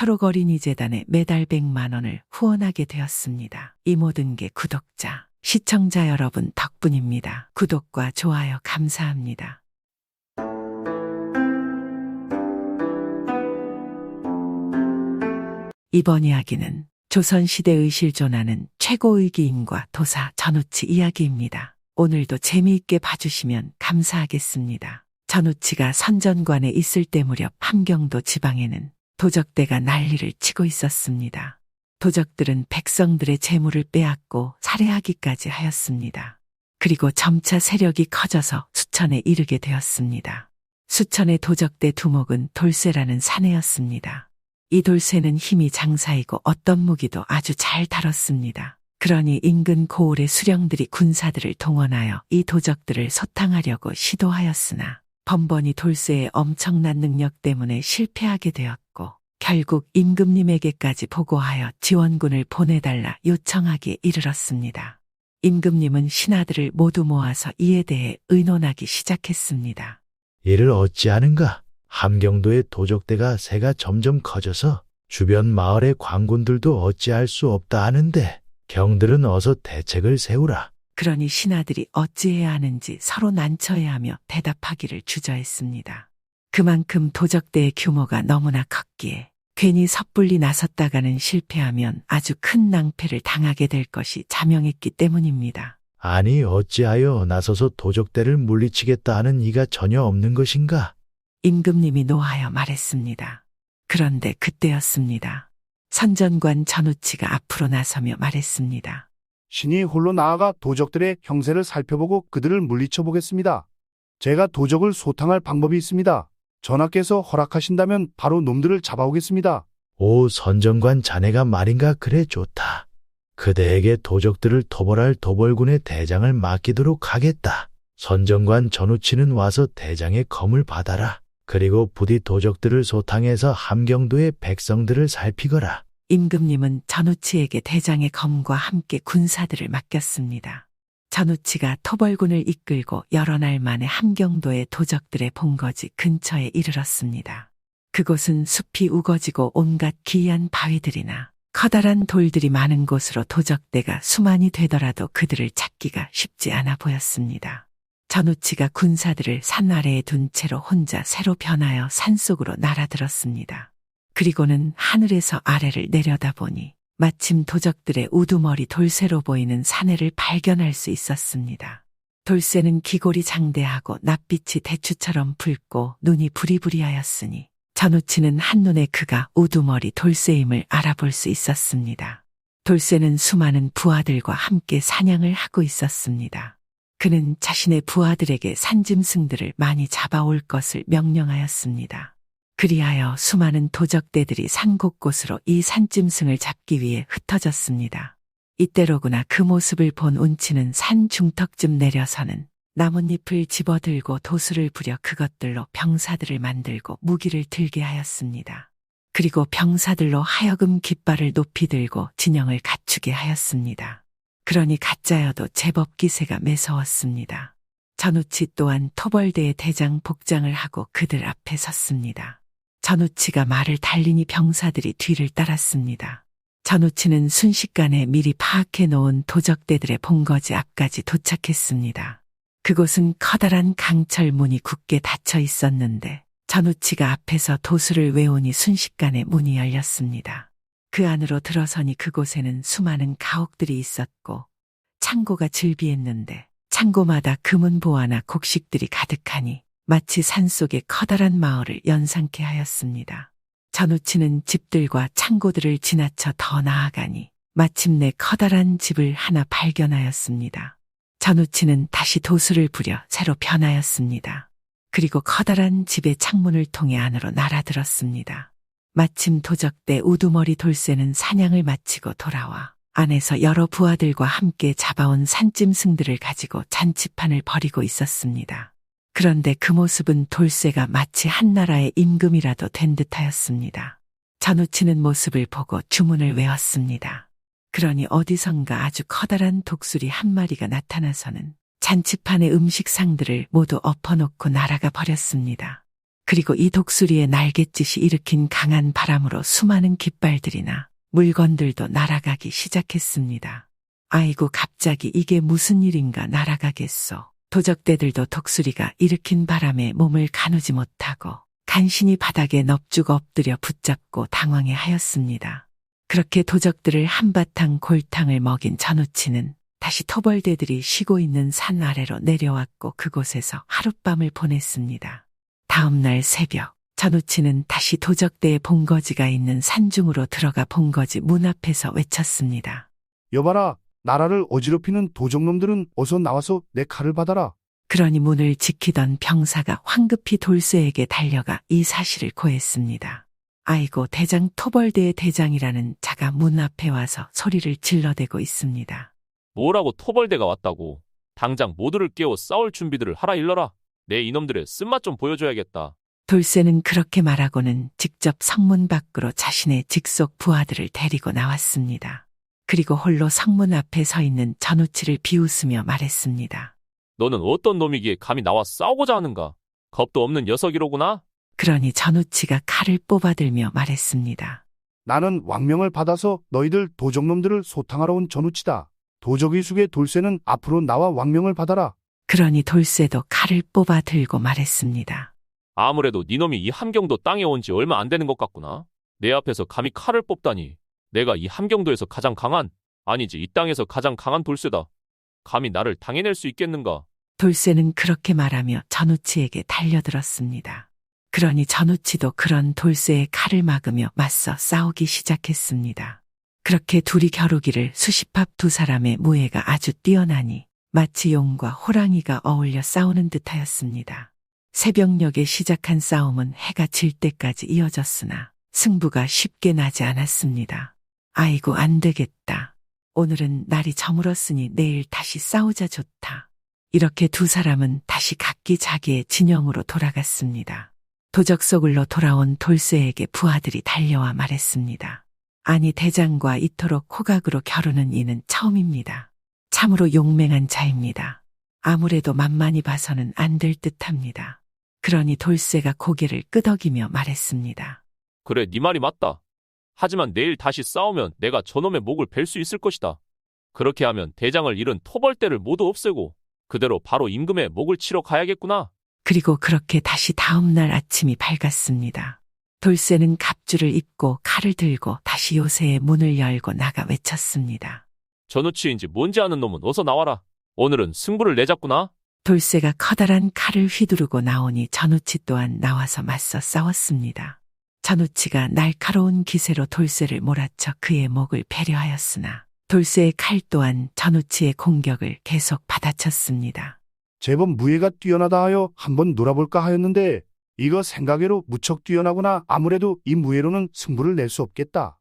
초록 어린이 재단에 매달 100만 원을 후원하게 되었습니다. 이 모든 게 구독자, 시청자 여러분 덕분입니다. 구독과 좋아요 감사합니다. 이번 이야기는 조선시대의 실존하는 최고의 기인과 도사 전우치 이야기입니다. 오늘도 재미있게 봐주시면 감사하겠습니다. 전우치가 선전관에 있을 때 무렵 함경도 지방에는 도적대가 난리를 치고 있었습니다. 도적들은 백성들의 재물을 빼앗고 살해하기까지 하였습니다. 그리고 점차 세력이 커져서 수천에 이르게 되었습니다. 수천의 도적대 두목은 돌쇠라는 사내였습니다. 이 돌쇠는 힘이 장사이고 어떤 무기도 아주 잘 다뤘습니다. 그러니 인근 고을의 수령들이 군사들을 동원하여 이 도적들을 소탕하려고 시도하였으나 번번이 돌쇠의 엄청난 능력 때문에 실패하게 되었고 결국 임금님에게까지 보고하여 지원군을 보내달라 요청하기에 이르렀습니다. 임금님은 신하들을 모두 모아서 이에 대해 의논하기 시작했습니다. 이를 어찌하는가? 함경도의 도적대가 새가 점점 커져서 주변 마을의 광군들도 어찌할 수 없다 하는데 경들은 어서 대책을 세우라. 그러니 신하들이 어찌해야 하는지 서로 난처해 하며 대답하기를 주저했습니다. 그만큼 도적대의 규모가 너무나 컸기에 괜히 섣불리 나섰다가는 실패하면 아주 큰 낭패를 당하게 될 것이 자명했기 때문입니다. 아니 어찌하여 나서서 도적대를 물리치겠다 하는 이가 전혀 없는 것인가? 임금님이 노하여 말했습니다. 그런데 그때였습니다. 선전관 전우치가 앞으로 나서며 말했습니다. 신이 홀로 나아가 도적들의 형세를 살펴보고 그들을 물리쳐 보겠습니다. 제가 도적을 소탕할 방법이 있습니다. 전하께서 허락하신다면 바로 놈들을 잡아오겠습니다. 오 선정관 자네가 말인가 그래 좋다. 그대에게 도적들을 토벌할 도벌군의 대장을 맡기도록 하겠다. 선정관 전우치는 와서 대장의 검을 받아라. 그리고 부디 도적들을 소탕해서 함경도의 백성들을 살피거라. 임금님은 전우치에게 대장의 검과 함께 군사들을 맡겼습니다. 전우치가 토벌군을 이끌고 여러 날 만에 함경도의 도적들의 본거지 근처에 이르렀습니다. 그곳은 숲이 우거지고 온갖 기이한 바위들이나 커다란 돌들이 많은 곳으로 도적대가 수만이 되더라도 그들을 찾기가 쉽지 않아 보였습니다. 전우치가 군사들을 산 아래에 둔 채로 혼자 새로 변하여 산속으로 날아들었습니다. 그리고는 하늘에서 아래를 내려다보니 마침 도적들의 우두머리 돌쇠로 보이는 사내를 발견할 수 있었습니다. 돌쇠는 기골이 장대하고 낯빛이 대추처럼 붉고 눈이 부리부리하였으니 전우치는 한눈에 그가 우두머리 돌쇠임을 알아볼 수 있었습니다. 돌쇠는 수많은 부하들과 함께 사냥을 하고 있었습니다. 그는 자신의 부하들에게 산짐승들을 많이 잡아올 것을 명령하였습니다. 그리하여 수많은 도적대들이 산 곳곳으로 이 산짐승을 잡기 위해 흩어졌습니다. 이때로구나 그 모습을 본 운치는 산 중턱쯤 내려서는 나뭇잎을 집어들고 도수를 부려 그것들로 병사들을 만들고 무기를 들게 하였습니다. 그리고 병사들로 하여금 깃발을 높이 들고 진영을 갖추게 하였습니다. 그러니 가짜여도 제법 기세가 매서웠습니다. 전우치 또한 토벌대의 대장 복장을 하고 그들 앞에 섰습니다. 전우치가 말을 달리니 병사들이 뒤를 따랐습니다. 전우치는 순식간에 미리 파악해 놓은 도적대들의 본거지 앞까지 도착했습니다. 그곳은 커다란 강철 문이 굳게 닫혀 있었는데 전우치가 앞에서 도수를 외우니 순식간에 문이 열렸습니다. 그 안으로 들어서니 그곳에는 수많은 가옥들이 있었고 창고가 즐비했는데 창고마다 금은 보화나 곡식들이 가득하니 마치 산속의 커다란 마을을 연상케 하였습니다. 전우치는 집들과 창고들을 지나쳐 더 나아가니 마침내 커다란 집을 하나 발견하였습니다. 전우치는 다시 도수를 부려 새로 변하였습니다. 그리고 커다란 집의 창문을 통해 안으로 날아들었습니다. 마침 도적대 우두머리 돌쇠는 사냥을 마치고 돌아와 안에서 여러 부하들과 함께 잡아온 산짐승들을 가지고 잔치판을 벌이고 있었습니다. 그런데 그 모습은 돌쇠가 마치 한나라의 임금이라도 된 듯하였습니다. 전우치는 모습을 보고 주문을 외웠습니다. 그러니 어디선가 아주 커다란 독수리 한 마리가 나타나서는 잔치판의 음식상들을 모두 엎어놓고 날아가 버렸습니다. 그리고 이 독수리의 날갯짓이 일으킨 강한 바람으로 수많은 깃발들이나 물건들도 날아가기 시작했습니다. 아이고 갑자기 이게 무슨 일인가 날아가겠소. 도적대들도 독수리가 일으킨 바람에 몸을 가누지 못하고 간신히 바닥에 넙죽 엎드려 붙잡고 당황해 하였습니다. 그렇게 도적들을 한바탕 골탕을 먹인 전우치는 다시 토벌대들이 쉬고 있는 산 아래로 내려왔고 그곳에서 하룻밤을 보냈습니다. 다음 날 새벽, 전우치는 다시 도적대의 본거지가 있는 산중으로 들어가 본거지 문 앞에서 외쳤습니다. 여봐라, 나라를 어지럽히는 도적놈들은 어서 나와서 내 칼을 받아라. 그러니 문을 지키던 병사가 황급히 돌쇠에게 달려가 이 사실을 고했습니다. 아이고 대장 토벌대의 대장이라는 자가 문 앞에 와서 소리를 질러대고 있습니다. 뭐라고 토벌대가 왔다고. 당장 모두를 깨워 싸울 준비들을 하라 일러라. 내 이놈들의 쓴맛 좀 보여줘야겠다. 돌쇠는 그렇게 말하고는 직접 성문 밖으로 자신의 직속 부하들을 데리고 나왔습니다. 그리고 홀로 성문 앞에 서 있는 전우치를 비웃으며 말했습니다. 너는 어떤 놈이기에 감히 나와 싸우고자 하는가? 겁도 없는 녀석이로구나. 그러니 전우치가 칼을 뽑아들며 말했습니다. 나는 왕명을 받아서 너희들 도적놈들을 소탕하러 온 전우치다. 도적의숙의 돌쇠는 앞으로 나와 왕명을 받아라. 그러니 돌쇠도 칼을 뽑아 들고 말했습니다. 아무래도 네 놈이 이 함경도 땅에 온 지 얼마 안 되는 것 같구나. 내 앞에서 감히 칼을 뽑다니. 내가 이 함경도에서 가장 강한, 아니지 이 땅에서 가장 강한 돌쇠다. 감히 나를 당해낼 수 있겠는가? 돌쇠는 그렇게 말하며 전우치에게 달려들었습니다. 그러니 전우치도 그런 돌쇠의 칼을 막으며 맞서 싸우기 시작했습니다. 그렇게 둘이 겨루기를 수십합 두 사람의 무예가 아주 뛰어나니 마치 용과 호랑이가 어울려 싸우는 듯하였습니다. 새벽녘에 시작한 싸움은 해가 질 때까지 이어졌으나 승부가 쉽게 나지 않았습니다. 아이고 안 되겠다. 오늘은 날이 저물었으니 내일 다시 싸우자 좋다. 이렇게 두 사람은 다시 각기 자기의 진영으로 돌아갔습니다. 도적 속을로 돌아온 돌쇠에게 부하들이 달려와 말했습니다. 아니 대장과 이토록 호각으로 겨루는 이는 처음입니다. 참으로 용맹한 자입니다. 아무래도 만만히 봐서는 안 될 듯합니다. 그러니 돌쇠가 고개를 끄덕이며 말했습니다. 그래, 네 말이 맞다. 하지만 내일 다시 싸우면 내가 저놈의 목을 벨 수 있을 것이다. 그렇게 하면 대장을 잃은 토벌대를 모두 없애고 그대로 바로 임금의 목을 치러 가야겠구나. 그리고 그렇게 다시 다음 날 아침이 밝았습니다. 돌쇠는 갑주를 입고 칼을 들고 다시 요새의 문을 열고 나가 외쳤습니다. 전우치인지 뭔지 아는 놈은 어서 나와라. 오늘은 승부를 내자꾸나. 돌쇠가 커다란 칼을 휘두르고 나오니 전우치 또한 나와서 맞서 싸웠습니다. 전우치가 날카로운 기세로 돌쇠를 몰아쳐 그의 목을 배려하였으나 돌쇠의 칼 또한 전우치의 공격을 계속 받아쳤습니다. 제법 무예가 뛰어나다 하여 한번 놀아볼까 하였는데 이거 생각외로 무척 뛰어나구나. 아무래도 이 무예로는 승부를 낼 수 없겠다.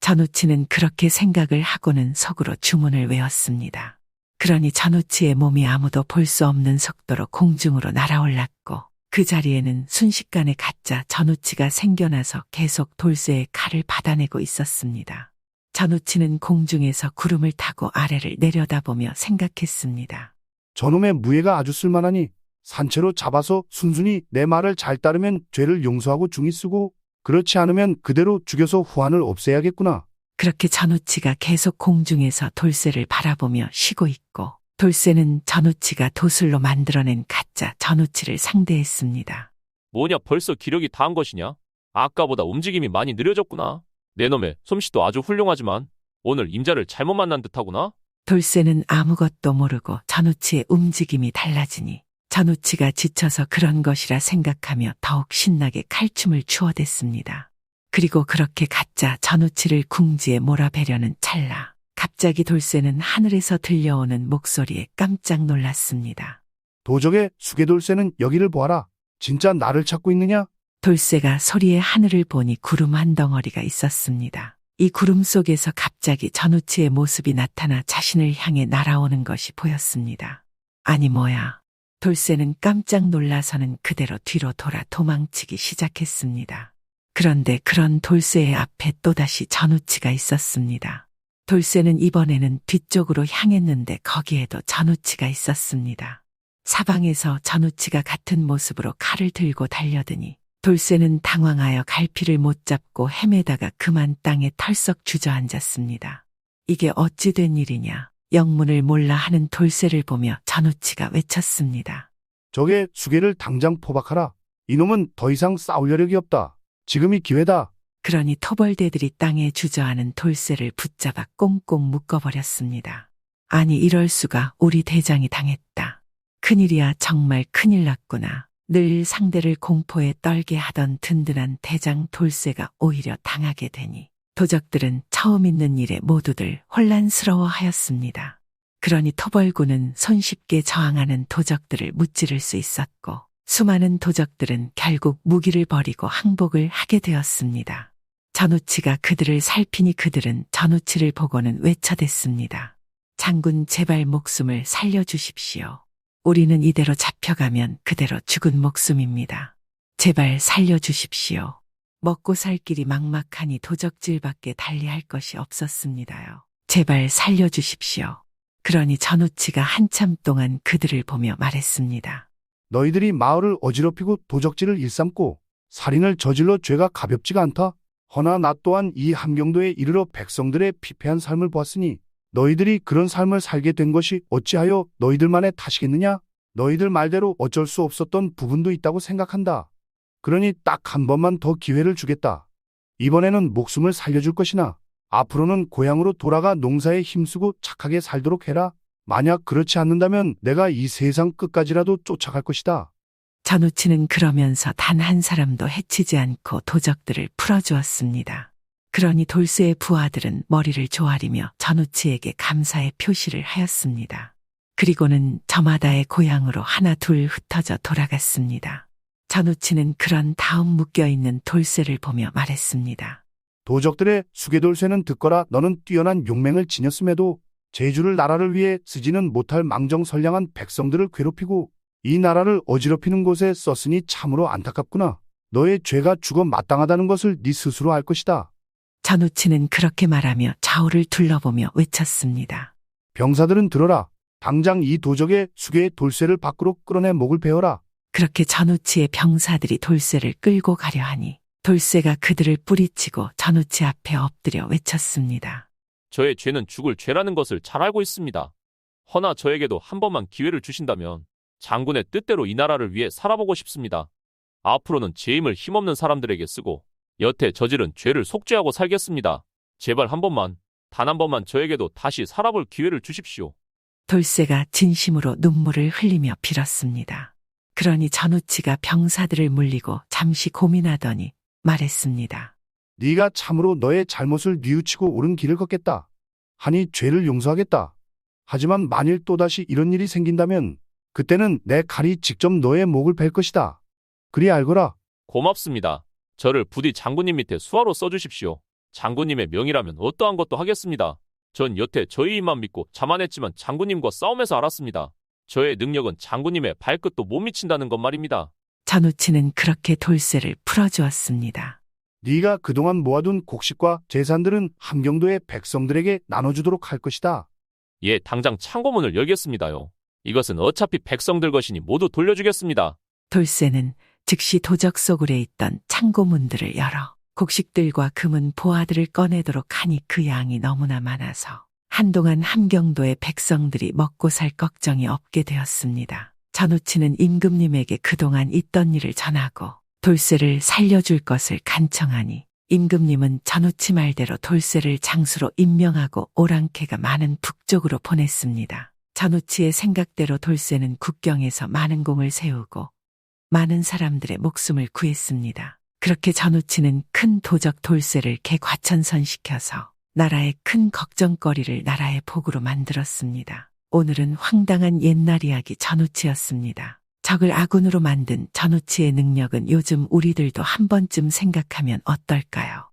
전우치는 그렇게 생각을 하고는 속으로 주문을 외웠습니다. 그러니 전우치의 몸이 아무도 볼 수 없는 속도로 공중으로 날아올랐고 그 자리에는 순식간에 가짜 전우치가 생겨나서 계속 돌쇠의 칼을 받아내고 있었습니다. 전우치는 공중에서 구름을 타고 아래를 내려다보며 생각했습니다. 저놈의 무예가 아주 쓸만하니 산채로 잡아서 순순히 내 말을 잘 따르면 죄를 용서하고 중이 쓰고 그렇지 않으면 그대로 죽여서 후환을 없애야겠구나. 그렇게 전우치가 계속 공중에서 돌쇠를 바라보며 쉬고 있고 돌쇠는 전우치가 도술로 만들어낸 가짜 전우치를 상대했습니다. 뭐냐 벌써 기력이 다한 것이냐? 아까보다 움직임이 많이 느려졌구나. 내 놈의 솜씨도 아주 훌륭하지만 오늘 임자를 잘못 만난 듯하구나. 돌쇠는 아무것도 모르고 전우치의 움직임이 달라지니 전우치가 지쳐서 그런 것이라 생각하며 더욱 신나게 칼춤을 추어댔습니다. 그리고 그렇게 가짜 전우치를 궁지에 몰아배려는 찰나 갑자기 돌쇠는 하늘에서 들려오는 목소리에 깜짝 놀랐습니다. 도적의 수계돌쇠는 여기를 보아라. 진짜 나를 찾고 있느냐? 돌쇠가 소리의 하늘을 보니 구름 한 덩어리가 있었습니다. 이 구름 속에서 갑자기 전우치의 모습이 나타나 자신을 향해 날아오는 것이 보였습니다. 아니 뭐야. 돌쇠는 깜짝 놀라서는 그대로 뒤로 돌아 도망치기 시작했습니다. 그런데 그런 돌쇠의 앞에 또다시 전우치가 있었습니다. 돌쇠는 이번에는 뒤쪽으로 향했는데 거기에도 전우치가 있었습니다. 사방에서 전우치가 같은 모습으로 칼을 들고 달려드니 돌쇠는 당황하여 갈피를 못 잡고 헤매다가 그만 땅에 털썩 주저앉았습니다. 이게 어찌 된 일이냐. 영문을 몰라 하는 돌쇠를 보며 전우치가 외쳤습니다. 저게 수계를 당장 포박하라. 이놈은 더 이상 싸울 여력이 없다. 지금이 기회다. 그러니 토벌대들이 땅에 주저하는 돌쇠를 붙잡아 꽁꽁 묶어버렸습니다. 아니 이럴 수가 우리 대장이 당했다. 큰일이야 정말 큰일 났구나. 늘 상대를 공포에 떨게 하던 든든한 대장 돌쇠가 오히려 당하게 되니 도적들은 처음 있는 일에 모두들 혼란스러워 하였습니다. 그러니 토벌군은 손쉽게 저항하는 도적들을 무찌를 수 있었고 수많은 도적들은 결국 무기를 버리고 항복을 하게 되었습니다. 전우치가 그들을 살피니 그들은 전우치를 보고는 외쳐댔습니다. 장군 제발 목숨을 살려주십시오. 우리는 이대로 잡혀가면 그대로 죽은 목숨입니다. 제발 살려주십시오. 먹고 살 길이 막막하니 도적질밖에 달리할 것이 없었습니다요. 제발 살려주십시오. 그러니 전우치가 한참 동안 그들을 보며 말했습니다. 너희들이 마을을 어지럽히고 도적질을 일삼고 살인을 저질러 죄가 가볍지가 않다. 허나 나 또한 이 함경도에 이르러 백성들의 피폐한 삶을 보았으니 너희들이 그런 삶을 살게 된 것이 어찌하여 너희들만의 탓이겠느냐? 너희들 말대로 어쩔 수 없었던 부분도 있다고 생각한다. 그러니 딱 한 번만 더 기회를 주겠다. 이번에는 목숨을 살려줄 것이나 앞으로는 고향으로 돌아가 농사에 힘쓰고 착하게 살도록 해라. 만약 그렇지 않는다면 내가 이 세상 끝까지라도 쫓아갈 것이다. 전우치는 그러면서 단 한 사람도 해치지 않고 도적들을 풀어주었습니다. 그러니 돌쇠의 부하들은 머리를 조아리며 전우치에게 감사의 표시를 하였습니다. 그리고는 저마다의 고향으로 하나 둘 흩어져 돌아갔습니다. 전우치는 그런 다음 묶여있는 돌쇠를 보며 말했습니다. 도적들의 수계돌쇠는 듣거라 너는 뛰어난 용맹을 지녔음에도 제주를 나라를 위해 쓰지는 못할 망정선량한 백성들을 괴롭히고 이 나라를 어지럽히는 곳에 썼으니 참으로 안타깝구나. 너의 죄가 죽어 마땅하다는 것을 네 스스로 알 것이다. 전우치는 그렇게 말하며 좌우를 둘러보며 외쳤습니다. 병사들은 들어라. 당장 이 도적의 수계의 돌쇠를 밖으로 끌어내 목을 베어라. 그렇게 전우치의 병사들이 돌쇠를 끌고 가려 하니 돌쇠가 그들을 뿌리치고 전우치 앞에 엎드려 외쳤습니다. 저의 죄는 죽을 죄라는 것을 잘 알고 있습니다. 허나 저에게도 한 번만 기회를 주신다면 장군의 뜻대로 이 나라를 위해 살아보고 싶습니다. 앞으로는 제 힘을 힘없는 사람들에게 쓰고 여태 저지른 죄를 속죄하고 살겠습니다. 제발 한 번만, 단 한 번만 저에게도 다시 살아볼 기회를 주십시오. 돌쇠가 진심으로 눈물을 흘리며 빌었습니다. 그러니 전우치가 병사들을 물리고 잠시 고민하더니 말했습니다. 네가 참으로 너의 잘못을 뉘우치고 옳은 길을 걷겠다. 하니 죄를 용서하겠다. 하지만 만일 또다시 이런 일이 생긴다면 그때는 내 칼이 직접 너의 목을 벨 것이다. 그리 알거라. 고맙습니다. 저를 부디 장군님 밑에 수하로 써주십시오. 장군님의 명이라면 어떠한 것도 하겠습니다. 전 여태 저희 힘만 믿고 자만했지만 장군님과 싸움에서 알았습니다. 저의 능력은 장군님의 발끝도 못 미친다는 것 말입니다. 전우치는 그렇게 돌쇠를 풀어주었습니다. 네가 그동안 모아둔 곡식과 재산들은 함경도의 백성들에게 나눠주도록 할 것이다. 예, 당장 창고문을 열겠습니다요. 이것은 어차피 백성들 것이니 모두 돌려주겠습니다. 돌쇠는 즉시 도적 소굴에 있던 창고문들을 열어 곡식들과 금은 보아들을 꺼내도록 하니 그 양이 너무나 많아서 한동안 함경도의 백성들이 먹고 살 걱정이 없게 되었습니다. 전우치는 임금님에게 그동안 있던 일을 전하고 돌쇠를 살려줄 것을 간청하니 임금님은 전우치 말대로 돌쇠를 장수로 임명하고 오랑캐가 많은 북쪽으로 보냈습니다. 전우치의 생각대로 돌쇠는 국경에서 많은 공을 세우고 많은 사람들의 목숨을 구했습니다. 그렇게 전우치는 큰 도적 돌쇠를 개과천선시켜서 나라의 큰 걱정거리를 나라의 복으로 만들었습니다. 오늘은 황당한 옛날 이야기 전우치였습니다. 적을 아군으로 만든 전우치의 능력은 요즘 우리들도 한 번쯤 생각하면 어떨까요?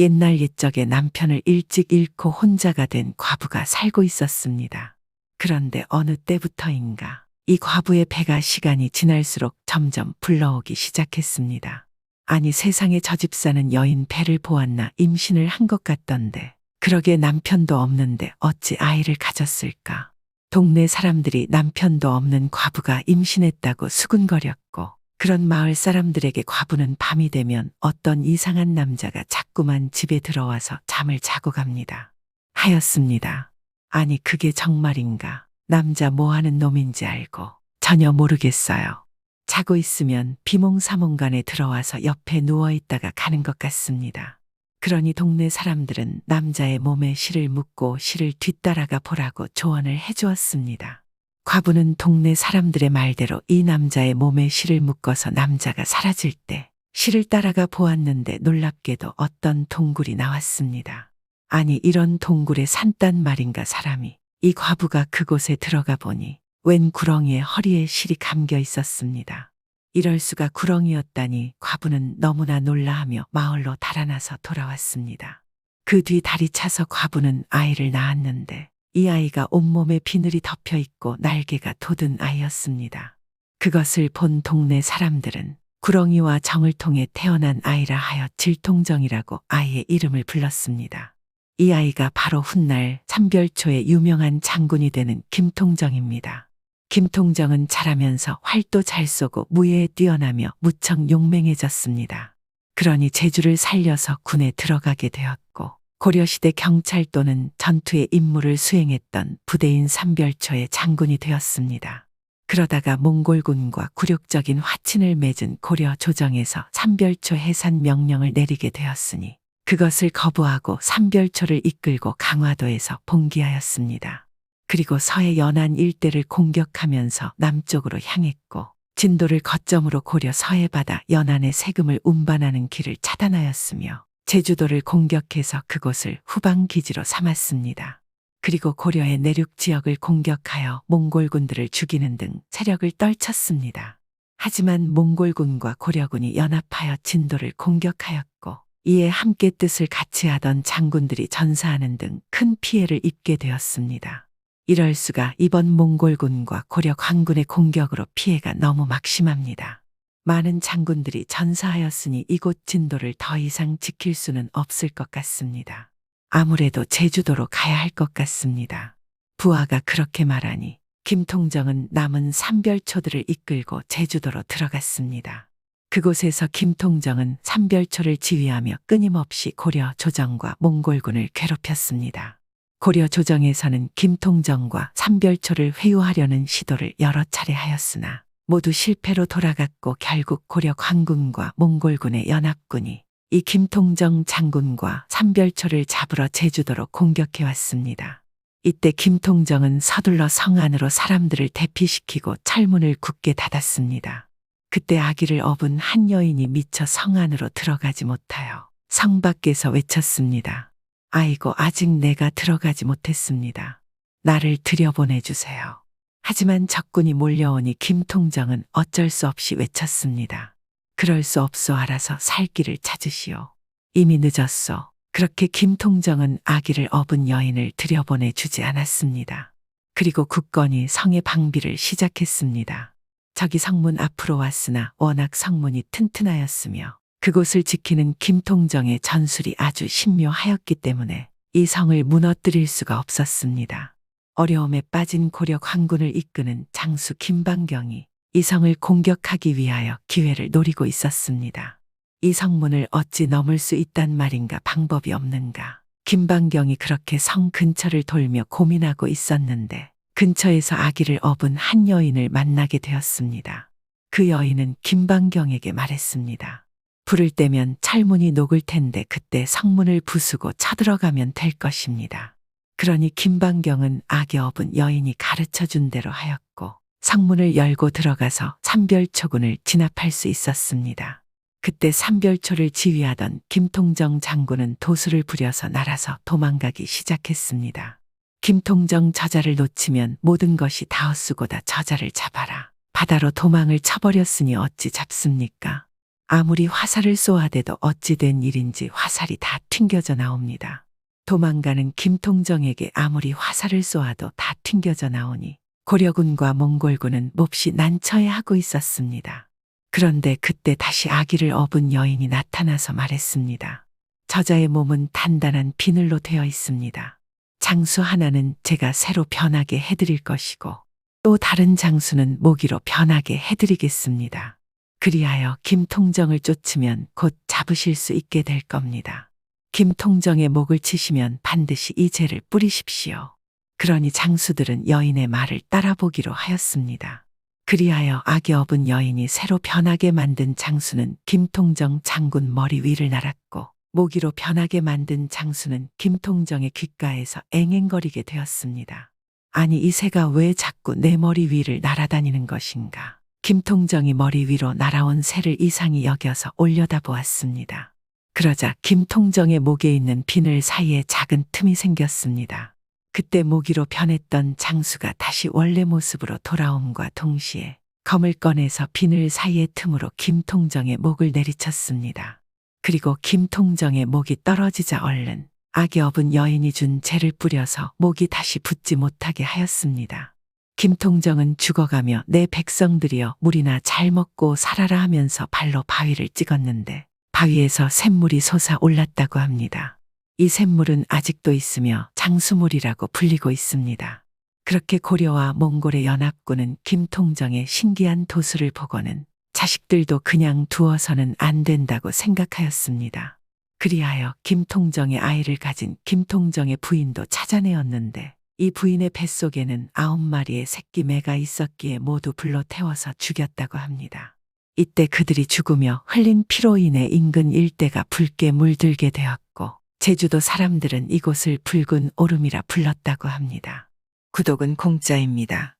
옛날 옛적에 남편을 일찍 잃고 혼자가 된 과부가 살고 있었습니다. 그런데 어느 때부터인가 이 과부의 배가 시간이 지날수록 점점 불러오기 시작했습니다. 아니 세상에 저 집 사는 여인 배를 보았나 임신을 한 것 같던데 그러게 남편도 없는데 어찌 아이를 가졌을까. 동네 사람들이 남편도 없는 과부가 임신했다고 수군거렸고 그런 마을 사람들에게 과부는 밤이 되면 어떤 이상한 남자가 자꾸만 집에 들어와서 잠을 자고 갑니다. 하였습니다. 아니 그게 정말인가? 남자 뭐 하는 놈인지 알고 전혀 모르겠어요. 자고 있으면 비몽사몽간에 들어와서 옆에 누워 있다가 가는 것 같습니다. 그러니 동네 사람들은 남자의 몸에 실을 묶고 실을 뒤따라가 보라고 조언을 해 주었습니다. 과부는 동네 사람들의 말대로 이 남자의 몸에 실을 묶어서 남자가 사라질 때 실을 따라가 보았는데 놀랍게도 어떤 동굴이 나왔습니다. 아니 이런 동굴에 산단 말인가 사람이 이 과부가 그곳에 들어가 보니 웬 구렁이에 허리에 실이 감겨 있었습니다. 이럴 수가 구렁이었다니 과부는 너무나 놀라하며 마을로 달아나서 돌아왔습니다. 그뒤 다리 차서 과부는 아이를 낳았는데 이 아이가 온몸에 비늘이 덮여 있고 날개가 돋은 아이였습니다. 그것을 본 동네 사람들은 구렁이와 정을 통해 태어난 아이라 하여 질통정이라고 아이의 이름을 불렀습니다. 이 아이가 바로 훗날 삼별초의 유명한 장군이 되는 김통정입니다. 김통정은 자라면서 활도 잘 쏘고 무예에 뛰어나며 무척 용맹해졌습니다. 그러니 제주를 살려서 군에 들어가게 되었고 고려시대 경찰도는 전투의 임무를 수행했던 부대인 삼별초의 장군이 되었습니다. 그러다가 몽골군과 굴욕적인 화친을 맺은 고려 조정에서 삼별초 해산 명령을 내리게 되었으니 그것을 거부하고 삼별초를 이끌고 강화도에서 봉기하였습니다. 그리고 서해 연안 일대를 공격하면서 남쪽으로 향했고 진도를 거점으로 고려 서해 바다 연안의 세금을 운반하는 길을 차단하였으며 제주도를 공격해서 그곳을 후방 기지로 삼았습니다. 그리고 고려의 내륙 지역을 공격하여 몽골군들을 죽이는 등 세력을 떨쳤습니다. 하지만 몽골군과 고려군이 연합하여 진도를 공격하였고 이에 함께 뜻을 같이 하던 장군들이 전사하는 등 큰 피해를 입게 되었습니다. 이럴 수가 이번 몽골군과 고려 관군의 공격으로 피해가 너무 막심합니다. 많은 장군들이 전사하였으니 이곳 진도를 더 이상 지킬 수는 없을 것 같습니다. 아무래도 제주도로 가야 할 것 같습니다. 부하가 그렇게 말하니 김통정은 남은 삼별초들을 이끌고 제주도로 들어갔습니다. 그곳에서 김통정은 삼별초를 지휘하며 끊임없이 고려 조정과 몽골군을 괴롭혔습니다. 고려 조정에서는 김통정과 삼별초를 회유하려는 시도를 여러 차례 하였으나 모두 실패로 돌아갔고 결국 고려 관군과 몽골군의 연합군이 이 김통정 장군과 삼별초를 잡으러 제주도로 공격해 왔습니다. 이때 김통정은 서둘러 성 안으로 사람들을 대피시키고 철문을 굳게 닫았습니다. 그때 아기를 업은 한 여인이 미처 성 안으로 들어가지 못하여 성 밖에서 외쳤습니다. 아이고, 아직 내가 들어가지 못했습니다. 나를 들여보내주세요. 하지만 적군이 몰려오니 김통정은 어쩔 수 없이 외쳤습니다. 그럴 수 없소 알아서 살 길을 찾으시오. 이미 늦었소. 그렇게 김통정은 아기를 업은 여인을 들여보내 주지 않았습니다. 그리고 굳건히 성의 방비를 시작했습니다. 저기 성문 앞으로 왔으나 워낙 성문이 튼튼하였으며 그곳을 지키는 김통정의 전술이 아주 신묘하였기 때문에 이 성을 무너뜨릴 수가 없었습니다. 어려움에 빠진 고려 관군을 이끄는 장수 김방경이 이 성을 공격하기 위하여 기회를 노리고 있었습니다. 이 성문을 어찌 넘을 수 있단 말인가 방법이 없는가. 김방경이 그렇게 성 근처를 돌며 고민하고 있었는데 근처에서 아기를 업은 한 여인을 만나게 되었습니다. 그 여인은 김방경에게 말했습니다. 불을 떼면 철문이 녹을 텐데 그때 성문을 부수고 쳐들어가면 될 것입니다. 그러니 김방경은 아기 업은 여인이 가르쳐 준 대로 하였고 성문을 열고 들어가서 삼별초군을 진압할 수 있었습니다. 그때 삼별초를 지휘하던 김통정 장군은 도수를 부려서 날아서 도망가기 시작했습니다. 김통정 저자를 놓치면 모든 것이 다 헛수고다 저자를 잡아라. 바다로 도망을 쳐버렸으니 어찌 잡습니까? 아무리 화살을 쏘아대도 어찌 된 일인지 화살이 다 튕겨져 나옵니다. 도망가는 김통정에게 아무리 화살을 쏘아도 다 튕겨져 나오니 고려군과 몽골군은 몹시 난처해하고 있었습니다. 그런데 그때 다시 아기를 업은 여인이 나타나서 말했습니다. 저자의 몸은 단단한 비늘로 되어 있습니다. 장수 하나는 제가 새로 변하게 해드릴 것이고 또 다른 장수는 모기로 변하게 해드리겠습니다. 그리하여 김통정을 쫓으면 곧 잡으실 수 있게 될 겁니다. 김통정의 목을 치시면 반드시 이 죄를 뿌리십시오. 그러니 장수들은 여인의 말을 따라보기로 하였습니다. 그리하여 악에 업은 여인이 새로 변하게 만든 장수는 김통정 장군 머리 위를 날았고 모기로 변하게 만든 장수는 김통정의 귓가에서 앵앵거리게 되었습니다. 아니 이 새가 왜 자꾸 내 머리 위를 날아다니는 것인가? 김통정이 머리 위로 날아온 새를 이상히 여겨서 올려다보았습니다. 그러자 김통정의 목에 있는 비늘 사이에 작은 틈이 생겼습니다. 그때 모기로 변했던 장수가 다시 원래 모습으로 돌아옴과 동시에 검을 꺼내서 비늘 사이의 틈으로 김통정의 목을 내리쳤습니다. 그리고 김통정의 목이 떨어지자 얼른 악에 업은 여인이 준 재를 뿌려서 목이 다시 붙지 못하게 하였습니다. 김통정은 죽어가며 내 백성들이여 물이나 잘 먹고 살아라 하면서 발로 바위를 찍었는데 바위에서 샘물이 솟아 올랐다고 합니다. 이 샘물은 아직도 있으며 장수물이라고 불리고 있습니다. 그렇게 고려와 몽골의 연합군은 김통정의 신기한 도수를 보고는 자식들도 그냥 두어서는 안 된다고 생각하였습니다. 그리하여 김통정의 아이를 가진 김통정의 부인도 찾아내었는데 이 부인의 뱃속에는 아홉 마리의 새끼 매가 있었기에 모두 불로 태워서 죽였다고 합니다. 이때 그들이 죽으며 흘린 피로 인해 인근 일대가 붉게 물들게 되었고 제주도 사람들은 이곳을 붉은 오름이라 불렀다고 합니다. 구독은 공짜입니다.